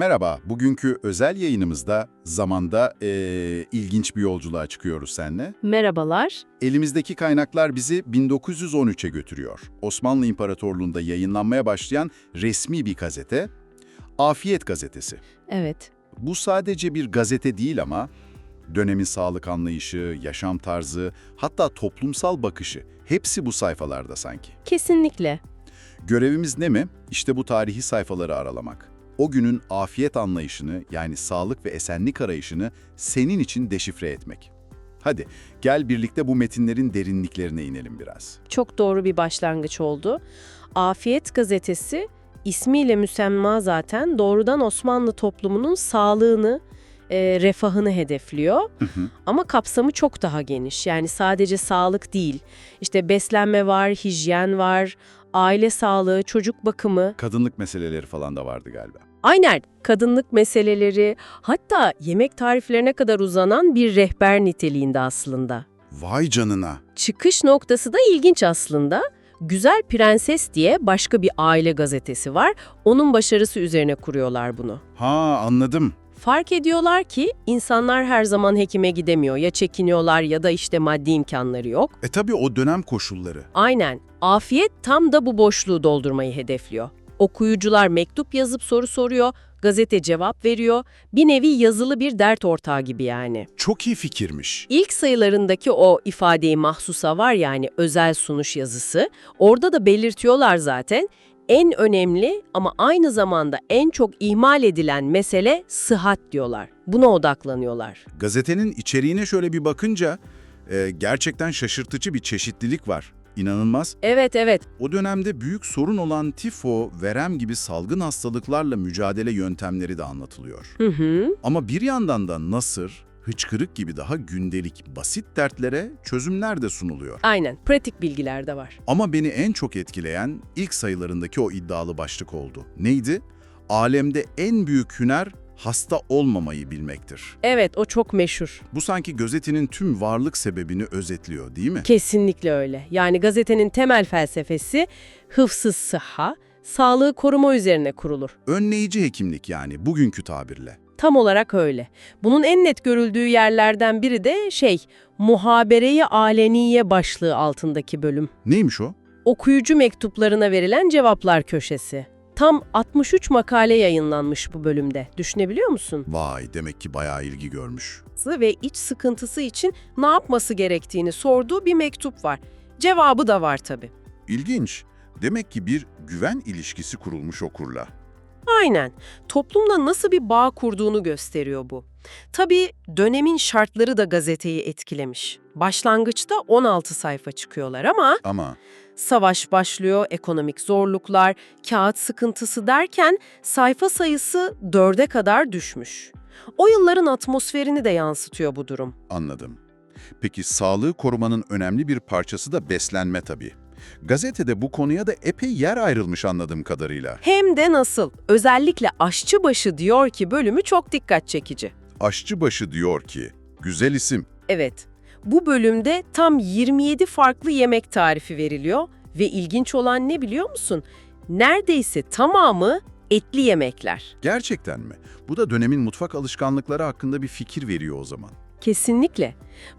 Merhaba, bugünkü özel yayınımızda zamanda eee, ilginç bir yolculuğa çıkıyoruz seninle. Merhabalar. Elimizdeki kaynaklar bizi 1913'e götürüyor. Osmanlı İmparatorluğu'nda yayınlanmaya başlayan resmi bir gazete, Afiyet Gazetesi. Evet, Bu sadece bir gazete değil ama dönemin sağlık anlayışı, yaşam tarzı, hatta toplumsal bakışı hepsi bu sayfalarda sanki. kesinlikle. Görevimiz ne mi? İşte bu tarihi sayfaları aralamak. O günün afiyet anlayışını yani sağlık ve esenlik arayışını senin için deşifre etmek. Hadi gel birlikte bu metinlerin derinliklerine inelim biraz. Çok doğru bir başlangıç oldu. Afiyet gazetesi ismiyle müsemma zaten doğrudan Osmanlı toplumunun sağlığını, e, refahını hedefliyor. Ama kapsamı çok daha geniş. Yani sadece sağlık değil. İşte beslenme var, hijyen var, aile sağlığı, çocuk bakımı, Kadınlık meseleleri falan da vardı galiba. aynen kadınlık meseleleri, hatta yemek tariflerine kadar uzanan bir rehber niteliğinde aslında. Vay canına. Çıkış noktası da ilginç aslında. Güzel Prenses diye başka bir aile gazetesi var. Onun başarısı üzerine kuruyorlar bunu. Ha anladım. Fark ediyorlar ki insanlar her zaman hekime gidemiyor. Ya çekiniyorlar ya da işte maddi imkanları yok. E tabii o dönem koşulları. Aynen. Afiyet tam da bu boşluğu doldurmayı hedefliyor. Okuyucular mektup yazıp soru soruyor, gazete cevap veriyor. Bir nevi yazılı bir dert ortağı gibi yani. Çok iyi fikirmiş. İlk sayılarındaki o ifadeyi mahsusa var yani özel sunuş yazısı. Orada da belirtiyorlar zaten. En önemli ama aynı zamanda en çok ihmal edilen mesele sıhhat diyorlar. Buna odaklanıyorlar. Gazetenin içeriğine şöyle bir bakınca e, gerçekten şaşırtıcı bir çeşitlilik var. İnanılmaz. Evet evet O dönemde büyük sorun olan tifo, verem gibi salgın hastalıklarla mücadele yöntemleri de anlatılıyor. hı hı. Ama bir yandan da nasır, hıçkırık gibi daha gündelik, basit dertlere çözümler de sunuluyor. aynen pratik bilgiler de var. Ama beni en çok etkileyen ilk sayılarındaki o iddialı başlık oldu. Neydi? Alemde en büyük hüner hasta olmamayı bilmektir. Evet o çok meşhur. Bu sanki gazetenin tüm varlık sebebini özetliyor değil mi? Kesinlikle öyle. Yani gazetenin temel felsefesi hıfsız sıhha, sağlığı koruma üzerine kurulur. Önleyici hekimlik yani bugünkü tabirle. Tam olarak öyle. Bunun en net görüldüğü yerlerden biri de şey, Muhabere-i Aleniye başlığı altındaki bölüm. Neymiş o? Okuyucu mektuplarına verilen cevaplar köşesi. Tam 63 makale yayınlanmış bu bölümde. Düşünebiliyor musun? Vay demek ki bayağı ilgi görmüş. Ve iç sıkıntısı için ne yapması gerektiğini sorduğu bir mektup var. Cevabı da var tabii. İlginç. Demek ki bir güven ilişkisi kurulmuş okurla. Aynen. Toplumla nasıl bir bağ kurduğunu gösteriyor bu. Tabii dönemin şartları da gazeteyi etkilemiş. Başlangıçta 16 sayfa çıkıyorlar ama Ama savaş başlıyor, ekonomik zorluklar, kağıt sıkıntısı derken sayfa sayısı 4'e kadar düşmüş. O yılların atmosferini de yansıtıyor bu durum. anladım. Peki sağlığı korumanın önemli bir parçası da beslenme tabii. Gazetede bu konuya da epey yer ayrılmış anladığım kadarıyla. Hem de nasıl? Özellikle aşçıbaşı diyor ki bölümü çok dikkat çekici. Aşçıbaşı diyor ki, güzel isim. Evet, bu bölümde tam 27 farklı yemek tarifi veriliyor ve ilginç olan ne biliyor musun? Neredeyse tamamı etli yemekler. Gerçekten mi? Bu da dönemin mutfak alışkanlıkları hakkında bir fikir veriyor o zaman. Kesinlikle.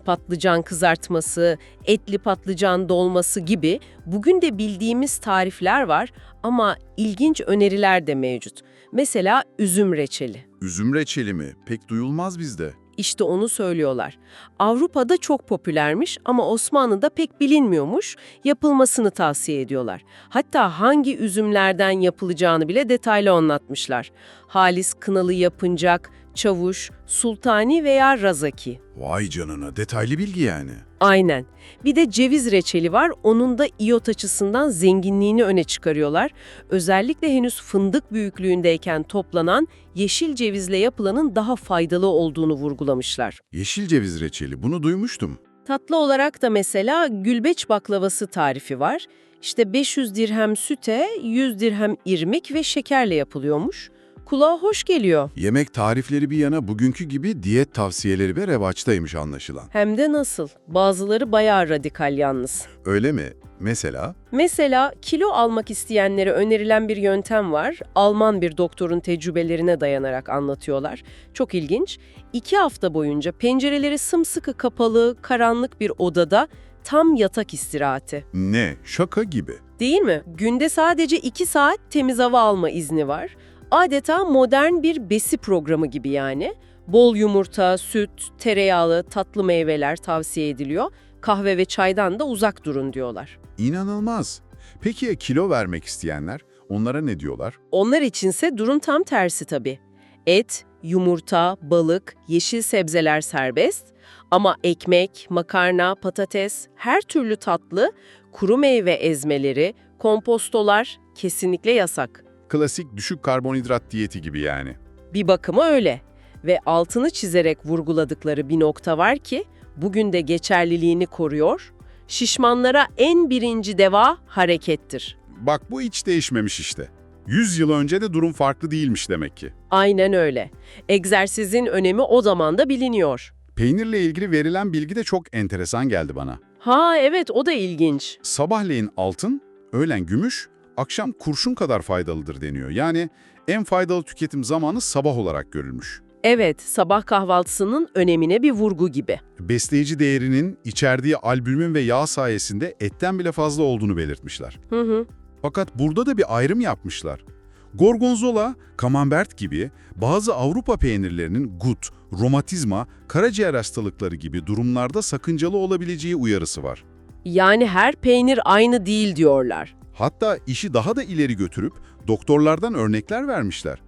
Patlıcan kızartması, etli patlıcan dolması gibi bugün de bildiğimiz tarifler var ama ilginç öneriler de mevcut. Mesela üzüm reçeli. Üzüm reçeli mi? Pek duyulmaz bizde. İşte onu söylüyorlar. Avrupa'da çok popülermiş ama Osmanlı'da pek bilinmiyormuş, yapılmasını tavsiye ediyorlar. Hatta hangi üzümlerden yapılacağını bile detaylı anlatmışlar. Halis kınalı yapıncak, çavuş, sultani veya razaki. Vay canına, detaylı bilgi yani. Aynen. Bir de ceviz reçeli var. Onun da iyot açısından zenginliğini öne çıkarıyorlar. Özellikle henüz fındık büyüklüğündeyken toplanan yeşil cevizle yapılanın daha faydalı olduğunu vurgulamışlar. Yeşil ceviz reçeli, bunu duymuştum. Tatlı olarak da mesela gülbeç baklavası tarifi var. İşte 500 dirhem süte, 100 dirhem irmik ve şekerle yapılıyormuş. Kulağa hoş geliyor. Yemek tarifleri bir yana bugünkü gibi diyet tavsiyeleri ve revaçtaymış anlaşılan. Hem de nasıl? Bazıları bayağı radikal yalnız. Öyle mi? Mesela? Mesela kilo almak isteyenlere önerilen bir yöntem var. Alman bir doktorun tecrübelerine dayanarak anlatıyorlar. Çok ilginç. İki hafta boyunca pencereleri sımsıkı kapalı, karanlık bir odada tam yatak istirahati. Ne? Şaka gibi. Değil mi? Günde sadece 2 saat temiz hava alma izni var. Adeta modern bir besi programı gibi yani. Bol yumurta, süt, tereyağlı, tatlı meyveler tavsiye ediliyor. Kahve ve çaydan da uzak durun diyorlar. İnanılmaz. Peki ya kilo vermek isteyenler? Onlara ne diyorlar? Onlar içinse durum tam tersi tabii. Et, yumurta, balık, yeşil sebzeler serbest ama ekmek, makarna, patates, her türlü tatlı, kuru meyve ezmeleri, kompostolar kesinlikle yasak. Klasik düşük karbonhidrat diyeti gibi yani. Bir bakıma öyle. Ve altını çizerek vurguladıkları bir nokta var ki bugün de geçerliliğini koruyor. Şişmanlara en birinci deva harekettir. Bak bu hiç değişmemiş işte. 100 yıl önce de durum farklı değilmiş demek ki. Aynen öyle. Egzersizin önemi o zaman da biliniyor. Peynirle ilgili verilen bilgi de çok enteresan geldi bana. Ha evet o da ilginç. Sabahleyin altın, öğlen gümüş, akşam kurşun kadar faydalıdır deniyor. Yani en faydalı tüketim zamanı sabah olarak görülmüş. Evet, sabah kahvaltısının önemine bir vurgu gibi. Besleyici değerinin içerdiği albümin ve yağ sayesinde etten bile fazla olduğunu belirtmişler. Hı hı. Fakat burada da bir ayrım yapmışlar. Gorgonzola, camembert gibi bazı Avrupa peynirlerinin gut, romatizma, karaciğer hastalıkları gibi durumlarda sakıncalı olabileceği uyarısı var. Yani her peynir aynı değil diyorlar. Hatta işi daha da ileri götürüp doktorlardan örnekler vermişler.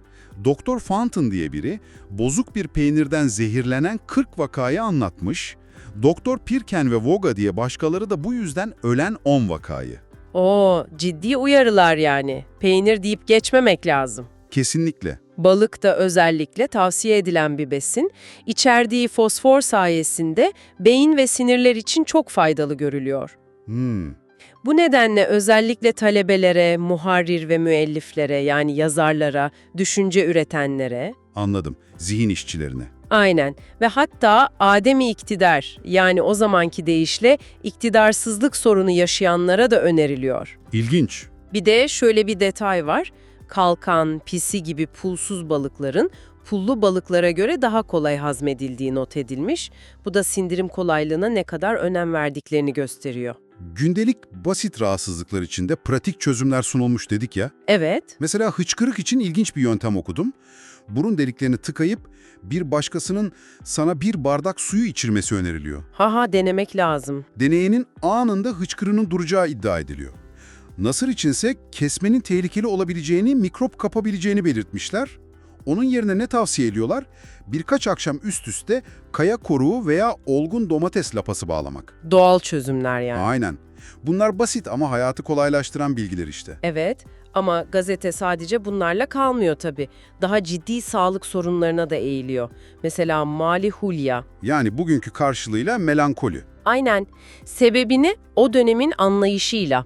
Doktor Fountain diye biri bozuk bir peynirden zehirlenen 40 vakayı anlatmış. Doktor Pirken ve Voga diye başkaları da bu yüzden ölen 10 vakayı. Oo, ciddi uyarılar yani. Peynir deyip geçmemek lazım. Kesinlikle. Balık da özellikle tavsiye edilen bir besin. İçerdiği fosfor sayesinde beyin ve sinirler için çok faydalı görülüyor. Hmm. Bu nedenle özellikle talebelere, muharrir ve müelliflere yani yazarlara, düşünce üretenlere, Anladım. Zihin işçilerine. aynen ve hatta ademi iktidar yani o zamanki deyişle iktidarsızlık sorunu yaşayanlara da öneriliyor. İlginç. Bir de şöyle bir detay var. Kalkan, pisi gibi pulsuz balıkların pullu balıklara göre daha kolay hazmedildiği not edilmiş. Bu da sindirim kolaylığına ne kadar önem verdiklerini gösteriyor. Gündelik basit rahatsızlıklar için de pratik çözümler sunulmuş dedik ya. Evet, Mesela hıçkırık için ilginç bir yöntem okudum. Burun deliklerini tıkayıp bir başkasının sana bir bardak suyu içirmesi öneriliyor. haha denemek lazım. Deneyinin anında hıçkırığının duracağı iddia ediliyor. Nasır içinse kesmenin tehlikeli olabileceğini, mikrop kapabileceğini belirtmişler. Onun yerine ne tavsiye ediyorlar? Birkaç akşam üst üste kaya koruğu veya olgun domates lapası bağlamak. Doğal çözümler yani. Aynen. Bunlar basit ama hayatı kolaylaştıran bilgiler işte. Evet ama gazete sadece bunlarla kalmıyor tabii. Daha ciddi sağlık sorunlarına da eğiliyor. Mesela mali hulya. Yani bugünkü karşılığıyla melankoli. Aynen. Sebebini o dönemin anlayışıyla,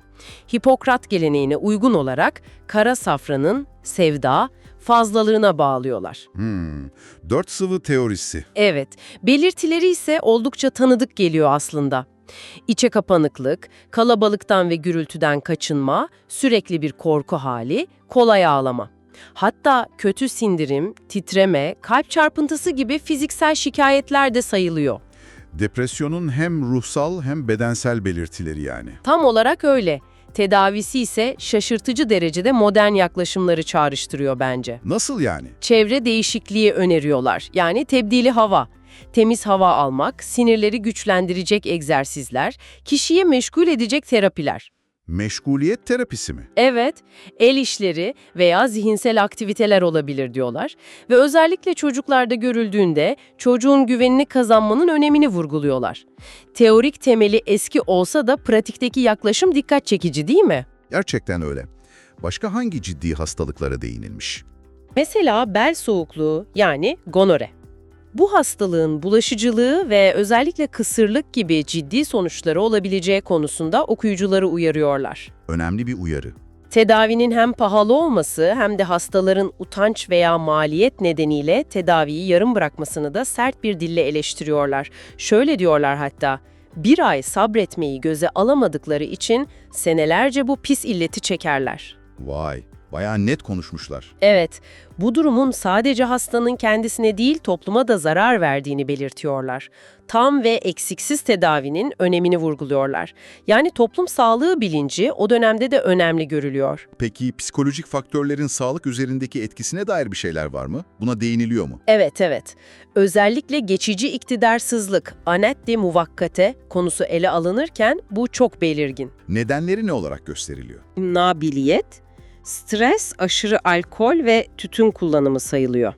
Hipokrat geleneğine uygun olarak kara safranın sevda, fazlalığına bağlıyorlar. Hmm. Dört sıvı teorisi. Evet, belirtileri ise oldukça tanıdık geliyor aslında. İçe kapanıklık, kalabalıktan ve gürültüden kaçınma, sürekli bir korku hali, kolay ağlama. Hatta kötü sindirim, titreme, kalp çarpıntısı gibi fiziksel şikayetler de sayılıyor. Depresyonun hem ruhsal hem bedensel belirtileri yani. Tam olarak öyle. Tedavisi ise şaşırtıcı derecede modern yaklaşımları çağrıştırıyor bence. Nasıl yani? Çevre değişikliği öneriyorlar. Yani tebdili hava. Temiz hava almak, sinirleri güçlendirecek egzersizler, kişiye meşgul edecek terapiler. Meşguliyet terapisi mi? Evet, el işleri veya zihinsel aktiviteler olabilir diyorlar ve özellikle çocuklarda görüldüğünde çocuğun güvenini kazanmanın önemini vurguluyorlar. Teorik temeli eski olsa da pratikteki yaklaşım dikkat çekici değil mi? Gerçekten öyle. Başka hangi ciddi hastalıklara değinilmiş? Mesela bel soğukluğu yani gonore. Bu hastalığın bulaşıcılığı ve özellikle kısırlık gibi ciddi sonuçları olabileceği konusunda okuyucuları uyarıyorlar. Önemli bir uyarı. Tedavinin hem pahalı olması hem de hastaların utanç veya maliyet nedeniyle tedaviyi yarım bırakmasını da sert bir dille eleştiriyorlar. Şöyle diyorlar hatta, bir ay sabretmeyi göze alamadıkları için senelerce bu pis illeti çekerler. Vay, bayağı net konuşmuşlar. Evet, bu durumun sadece hastanın kendisine değil topluma da zarar verdiğini belirtiyorlar. Tam ve eksiksiz tedavinin önemini vurguluyorlar. Yani toplum sağlığı bilinci o dönemde de önemli görülüyor. Peki psikolojik faktörlerin sağlık üzerindeki etkisine dair bir şeyler var mı? Buna değiniliyor mu? Evet, evet. Özellikle geçici iktidarsızlık, anet de muvakkate konusu ele alınırken bu çok belirgin. Nedenleri ne olarak gösteriliyor? Nabiliyet, stres, aşırı alkol ve tütün kullanımı sayılıyor.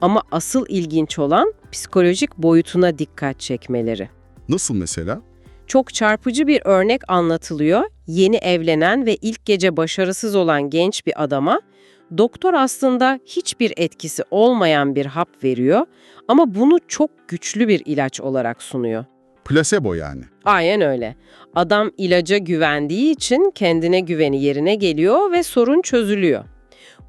Ama asıl ilginç olan psikolojik boyutuna dikkat çekmeleri. Nasıl mesela? Çok çarpıcı bir örnek anlatılıyor. Yeni evlenen ve ilk gece başarısız olan genç bir adama doktor aslında hiçbir etkisi olmayan bir hap veriyor ama bunu çok güçlü bir ilaç olarak sunuyor. Plasebo yani. Aynen öyle. Adam ilaca güvendiği için kendine güveni yerine geliyor ve sorun çözülüyor.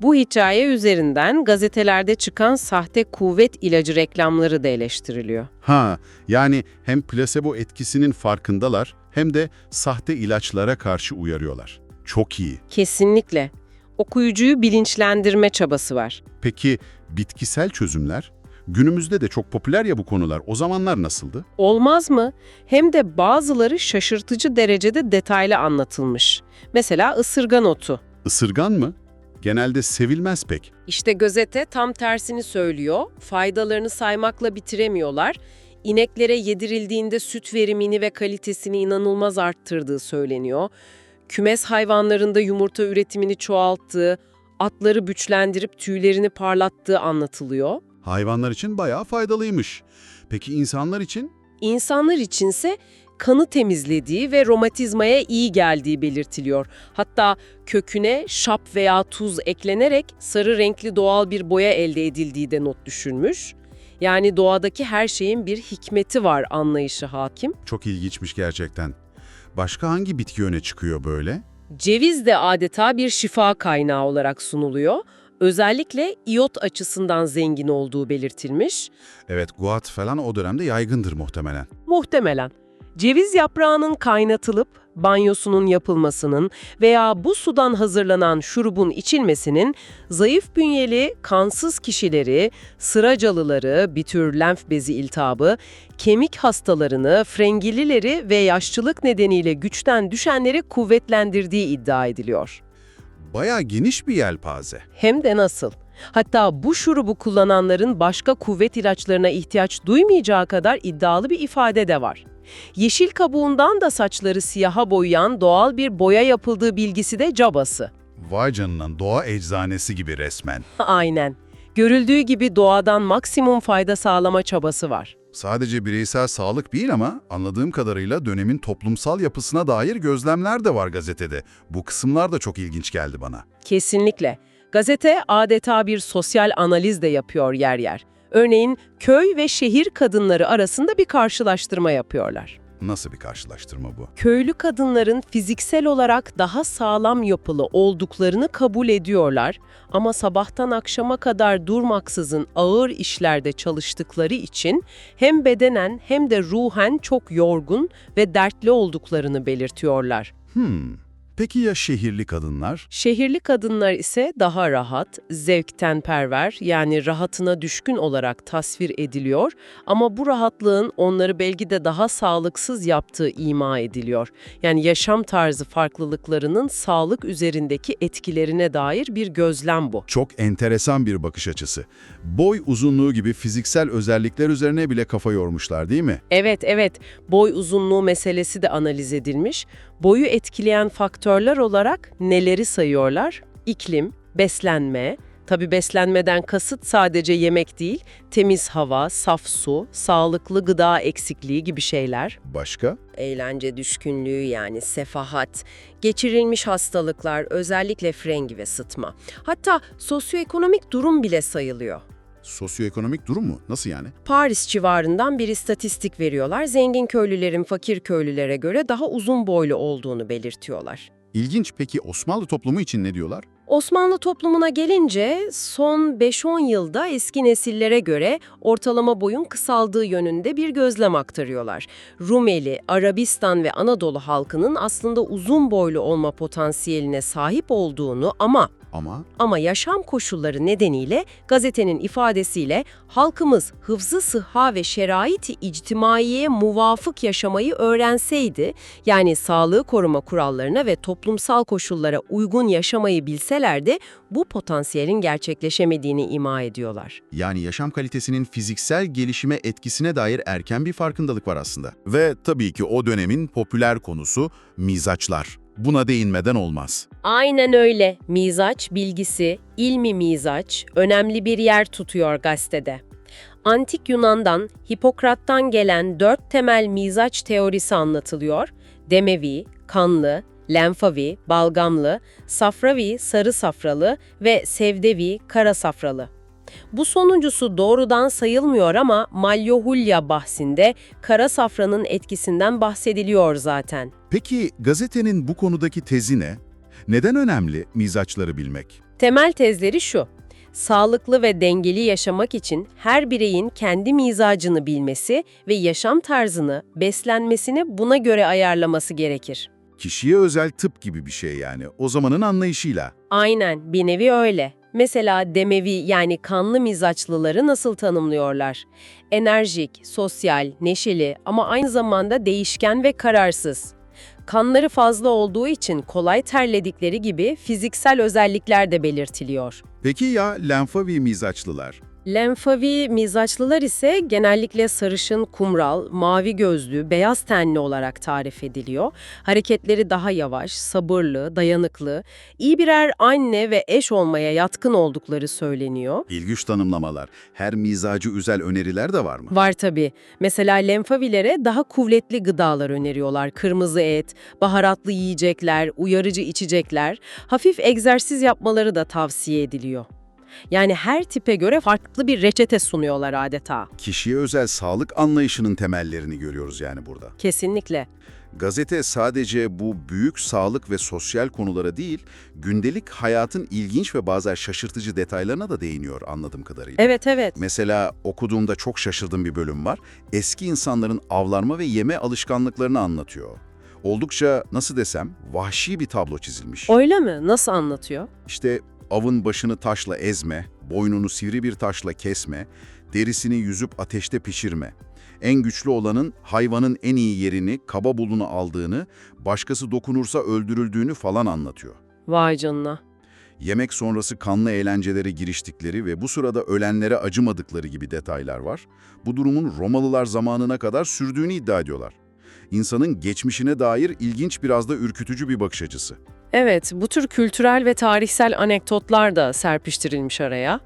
Bu hikaye üzerinden gazetelerde çıkan sahte kuvvet ilacı reklamları da eleştiriliyor. Ha, yani hem plasebo etkisinin farkındalar hem de sahte ilaçlara karşı uyarıyorlar. Çok iyi. Kesinlikle. Okuyucuyu bilinçlendirme çabası var. Peki bitkisel çözümler? Günümüzde de çok popüler ya bu konular. O zamanlar nasıldı? Olmaz mı? Hem de bazıları şaşırtıcı derecede detaylı anlatılmış. Mesela ısırgan otu. Isırgan mı? Genelde sevilmez pek. İşte gazete tam tersini söylüyor. Faydalarını saymakla bitiremiyorlar. İneklere yedirildiğinde süt verimini ve kalitesini inanılmaz arttırdığı söyleniyor. Kümes hayvanlarında yumurta üretimini çoğalttığı, atları güçlendirip tüylerini parlattığı anlatılıyor. Hayvanlar için bayağı faydalıymış. Peki insanlar için? İnsanlar içinse kanı temizlediği ve romatizmaya iyi geldiği belirtiliyor. Hatta köküne şap veya tuz eklenerek sarı renkli doğal bir boya elde edildiği de not düşülmüş. Yani doğadaki her şeyin bir hikmeti var anlayışı hakim. Çok ilginçmiş gerçekten. Başka hangi bitki öne çıkıyor böyle? Ceviz de adeta bir şifa kaynağı olarak sunuluyor. Özellikle iyot açısından zengin olduğu belirtilmiş. Evet, guat falan o dönemde yaygındır muhtemelen. Muhtemelen. Ceviz yaprağının kaynatılıp banyosunun yapılmasının veya bu sudan hazırlanan şurubun içilmesinin zayıf bünyeli, kansız kişileri, sıracalıları, bir tür lenf bezi iltihabı, kemik hastalarını, frengilileri ve yaşlılık nedeniyle güçten düşenleri kuvvetlendirdiği iddia ediliyor. Bayağı geniş bir yelpaze. Hem de nasıl? Hatta bu şurubu kullananların başka kuvvet ilaçlarına ihtiyaç duymayacağı kadar iddialı bir ifade de var. Yeşil kabuğundan da saçları siyaha boyayan doğal bir boya yapıldığı bilgisi de cabası. Vay canına doğa eczanesi gibi resmen. Aynen. Görüldüğü gibi doğadan maksimum fayda sağlama çabası var. Sadece bireysel sağlık değil ama anladığım kadarıyla dönemin toplumsal yapısına dair gözlemler de var gazetede. Bu kısımlar da çok ilginç geldi bana. Kesinlikle. Gazete adeta bir sosyal analiz de yapıyor yer yer. Örneğin köy ve şehir kadınları arasında bir karşılaştırma yapıyorlar. Nasıl bir karşılaştırma bu? Köylü kadınların fiziksel olarak daha sağlam yapılı olduklarını kabul ediyorlar ama sabahtan akşama kadar durmaksızın ağır işlerde çalıştıkları için hem bedenen hem de ruhen çok yorgun ve dertli olduklarını belirtiyorlar. Hmm. Peki ya şehirli kadınlar? Şehirli kadınlar ise daha rahat, zevkten perver yani rahatına düşkün olarak tasvir ediliyor ama bu rahatlığın onları belki de daha sağlıksız yaptığı ima ediliyor. Yani yaşam tarzı farklılıklarının sağlık üzerindeki etkilerine dair bir gözlem bu. Çok enteresan bir bakış açısı. Boy uzunluğu gibi fiziksel özellikler üzerine bile kafa yormuşlar değil mi? Evet evet boy uzunluğu meselesi de analiz edilmiş. Boyu etkileyen faktörler olarak neleri sayıyorlar? İklim, beslenme, tabi beslenmeden kasıt sadece yemek değil, temiz hava, saf su, sağlıklı gıda eksikliği gibi şeyler. Başka? Eğlence düşkünlüğü yani sefahat, geçirilmiş hastalıklar özellikle frengi ve sıtma. Hatta sosyoekonomik durum bile sayılıyor. Sosyoekonomik durum mu? Nasıl yani? Paris civarından bir istatistik veriyorlar. Zengin köylülerin fakir köylülere göre daha uzun boylu olduğunu belirtiyorlar. İlginç peki Osmanlı toplumu için ne diyorlar? Osmanlı toplumuna gelince son 5-10 yılda eski nesillere göre ortalama boyun kısaldığı yönünde bir gözlem aktarıyorlar. Rumeli, Arabistan ve Anadolu halkının aslında uzun boylu olma potansiyeline sahip olduğunu ama Ama ama yaşam koşulları nedeniyle gazetenin ifadesiyle halkımız hıfzı sıhha ve şerait-i ictimaiye muvafık yaşamayı öğrenseydi, yani sağlığı koruma kurallarına ve toplumsal koşullara uygun yaşamayı bilselerdi, bu potansiyelin gerçekleşemediğini ima ediyorlar. yani yaşam kalitesinin fiziksel gelişime etkisine dair erken bir farkındalık var aslında. Ve tabii ki o dönemin popüler konusu mizaçlar. Buna değinmeden olmaz. Aynen öyle. Mizaç bilgisi, ilmi mizaç önemli bir yer tutuyor gazetede. Antik Yunan'dan, Hipokrat'tan gelen dört temel mizaç teorisi anlatılıyor. Demevi, kanlı, lenfavi, balgamlı, safravi, sarı safralı ve sevdevi, kara safralı. Bu sonuncusu doğrudan sayılmıyor ama Malyohulya bahsinde kara safranın etkisinden bahsediliyor zaten. Peki gazetenin bu konudaki tezi ne? Neden önemli mizaçları bilmek? Temel tezleri şu. Sağlıklı ve dengeli yaşamak için her bireyin kendi mizacını bilmesi ve yaşam tarzını, beslenmesini buna göre ayarlaması gerekir. Kişiye özel tıp gibi bir şey yani. O zamanın anlayışıyla. Aynen, bir nevi öyle. Mesela demevi yani kanlı mizaçlıları nasıl tanımlıyorlar? Enerjik, sosyal, neşeli ama aynı zamanda değişken ve kararsız. Kanları fazla olduğu için kolay terledikleri gibi fiziksel özellikler de belirtiliyor. Peki ya lenfavi mizaçlılar? Lenfavi mizaçlılar ise genellikle sarışın, kumral, mavi gözlü, beyaz tenli olarak tarif ediliyor. Hareketleri daha yavaş, sabırlı, dayanıklı, iyi birer anne ve eş olmaya yatkın oldukları söyleniyor. İlginç tanımlamalar. Her mizacı özel öneriler de var mı? Var tabii. Mesela lenfavilere daha kuvvetli gıdalar öneriyorlar. Kırmızı et, baharatlı yiyecekler, uyarıcı içecekler, hafif egzersiz yapmaları da tavsiye ediliyor. Yani her tipe göre farklı bir reçete sunuyorlar adeta. Kişiye özel sağlık anlayışının temellerini görüyoruz yani burada. Kesinlikle. Gazete sadece bu büyük sağlık ve sosyal konulara değil, gündelik hayatın ilginç ve bazen şaşırtıcı detaylarına da değiniyor anladığım kadarıyla. Evet evet. Mesela okuduğumda çok şaşırdığım bir bölüm var. Eski insanların avlanma ve yeme alışkanlıklarını anlatıyor. Oldukça nasıl desem vahşi bir tablo çizilmiş. Öyle mi? Nasıl anlatıyor? İşte avın başını taşla ezme, boynunu sivri bir taşla kesme, derisini yüzüp ateşte pişirme. En güçlü olanın hayvanın en iyi yerini, kaba bulunu aldığını, başkası dokunursa öldürüldüğünü falan anlatıyor. Vay canına. Yemek sonrası kanlı eğlencelere giriştikleri ve bu sırada ölenlere acımadıkları gibi detaylar var. Bu durumun Romalılar zamanına kadar sürdüğünü iddia ediyorlar. İnsanın geçmişine dair ilginç biraz da ürkütücü bir bakış açısı. Evet, bu tür kültürel ve tarihsel anekdotlar da serpiştirilmiş araya.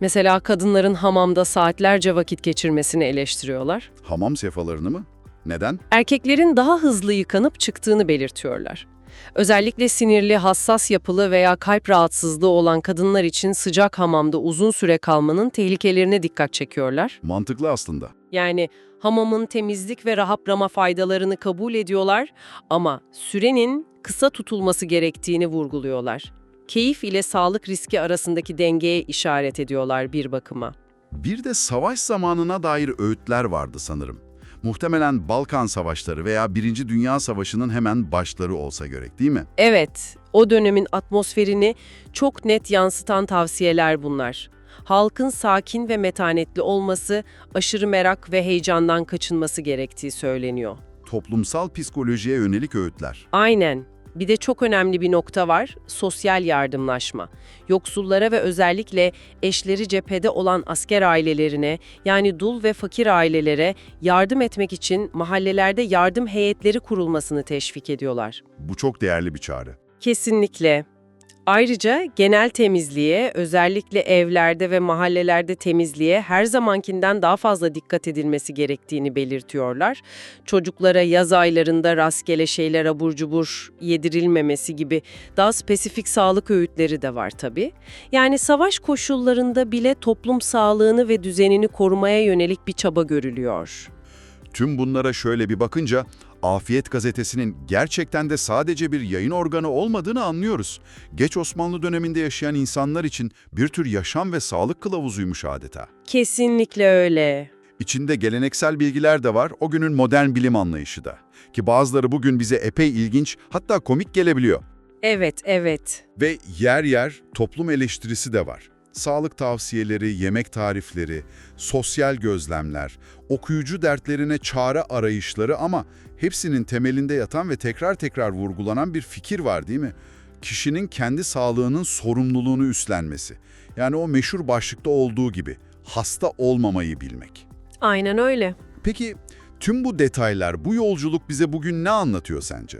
Mesela kadınların hamamda saatlerce vakit geçirmesini eleştiriyorlar. Hamam sefalarını mı? Neden? Erkeklerin daha hızlı yıkanıp çıktığını belirtiyorlar. Özellikle sinirli, hassas yapılı veya kalp rahatsızlığı olan kadınlar için sıcak hamamda uzun süre kalmanın tehlikelerine dikkat çekiyorlar. Mantıklı aslında. Yani hamamın temizlik ve rahatlama faydalarını kabul ediyorlar ama sürenin kısa tutulması gerektiğini vurguluyorlar. Keyif ile sağlık riski arasındaki dengeye işaret ediyorlar bir bakıma. Bir de savaş zamanına dair öğütler vardı sanırım. Muhtemelen Balkan Savaşları veya Birinci Dünya Savaşı'nın hemen başları olsa gerek değil mi? Evet, o dönemin atmosferini çok net yansıtan tavsiyeler bunlar. Halkın sakin ve metanetli olması, aşırı merak ve heyecandan kaçınması gerektiği söyleniyor. Toplumsal psikolojiye yönelik öğütler. Aynen. Bir de çok önemli bir nokta var, sosyal yardımlaşma. Yoksullara ve özellikle eşleri cephede olan asker ailelerine, yani dul ve fakir ailelere yardım etmek için mahallelerde yardım heyetleri kurulmasını teşvik ediyorlar. Bu çok değerli bir çağrı. Kesinlikle. Ayrıca genel temizliğe, özellikle evlerde ve mahallelerde temizliğe her zamankinden daha fazla dikkat edilmesi gerektiğini belirtiyorlar. Çocuklara yaz aylarında rastgele şeyler abur cubur yedirilmemesi gibi daha spesifik sağlık öğütleri de var tabii. Yani savaş koşullarında bile toplum sağlığını ve düzenini korumaya yönelik bir çaba görülüyor. Tüm bunlara şöyle bir bakınca Afiyet gazetesinin gerçekten de sadece bir yayın organı olmadığını anlıyoruz. Geç Osmanlı döneminde yaşayan insanlar için bir tür yaşam ve sağlık kılavuzuymuş adeta. Kesinlikle öyle. İçinde geleneksel bilgiler de var, o günün modern bilim anlayışı da. Ki bazıları bugün bize epey ilginç, hatta komik gelebiliyor. Evet, evet. Ve yer yer toplum eleştirisi de var. Sağlık tavsiyeleri, yemek tarifleri, sosyal gözlemler, okuyucu dertlerine çare arayışları ama hepsinin temelinde yatan ve tekrar tekrar vurgulanan bir fikir var değil mi? Kişinin kendi sağlığının sorumluluğunu üstlenmesi. Yani o meşhur başlıkta olduğu gibi hasta olmamayı bilmek. Aynen öyle. Peki tüm bu detaylar, bu yolculuk bize bugün ne anlatıyor sence?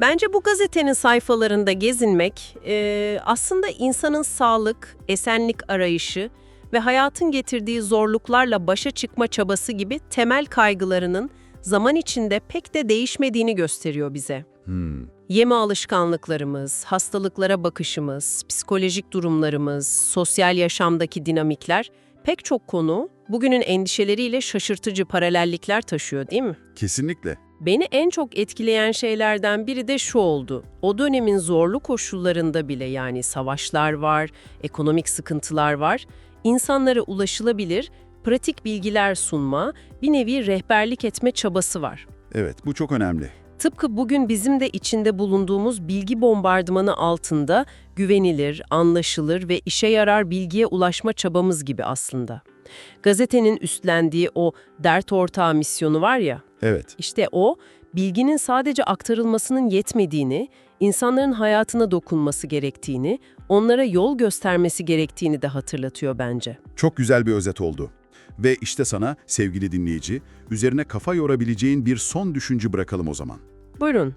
Bence bu gazetenin sayfalarında gezinmek e, aslında insanın sağlık, esenlik arayışı ve hayatın getirdiği zorluklarla başa çıkma çabası gibi temel kaygılarının zaman içinde pek de değişmediğini gösteriyor bize. Hmm, Yeme alışkanlıklarımız, hastalıklara bakışımız, psikolojik durumlarımız, sosyal yaşamdaki dinamikler pek çok konu bugünün endişeleriyle şaşırtıcı paralellikler taşıyor değil mi? kesinlikle. Beni en çok etkileyen şeylerden biri de şu oldu. O dönemin zorlu koşullarında bile yani savaşlar var, ekonomik sıkıntılar var, insanlara ulaşılabilir, pratik bilgiler sunma, bir nevi rehberlik etme çabası var. Evet, bu çok önemli. Tıpkı bugün bizim de içinde bulunduğumuz bilgi bombardımanı altında güvenilir, anlaşılır ve işe yarar bilgiye ulaşma çabamız gibi aslında. Gazetenin üstlendiği o dert ortağı misyonu var ya, Evet. işte o, bilginin sadece aktarılmasının yetmediğini, insanların hayatına dokunması gerektiğini, onlara yol göstermesi gerektiğini de hatırlatıyor bence. Çok güzel bir özet oldu. Ve işte sana sevgili dinleyici, üzerine kafa yorabileceğin bir son düşünce bırakalım o zaman. Buyurun.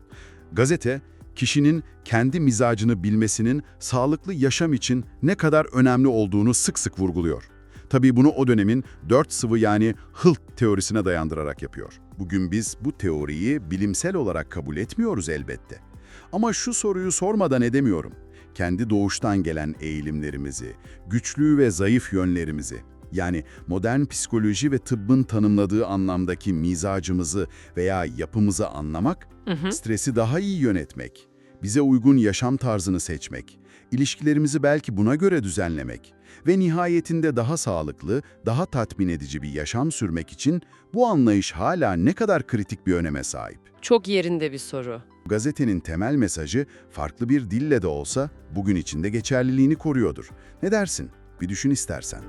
Gazete, kişinin kendi mizacını bilmesinin sağlıklı yaşam için ne kadar önemli olduğunu sık sık vurguluyor. Tabii bunu o dönemin dört sıvı yani hılt teorisine dayandırarak yapıyor. Bugün biz bu teoriyi bilimsel olarak kabul etmiyoruz elbette. Ama şu soruyu sormadan edemiyorum. Kendi doğuştan gelen eğilimlerimizi, güçlü ve zayıf yönlerimizi, yani modern psikoloji ve tıbbın tanımladığı anlamdaki mizacımızı veya yapımızı anlamak, stresi daha iyi yönetmek, bize uygun yaşam tarzını seçmek, ilişkilerimizi belki buna göre düzenlemek ve nihayetinde daha sağlıklı, daha tatmin edici bir yaşam sürmek için bu anlayış hala ne kadar kritik bir öneme sahip. Çok yerinde bir soru. Gazetenin temel mesajı farklı bir dille de olsa bugün içinde geçerliliğini koruyordur. Ne dersin? Bir düşün istersen.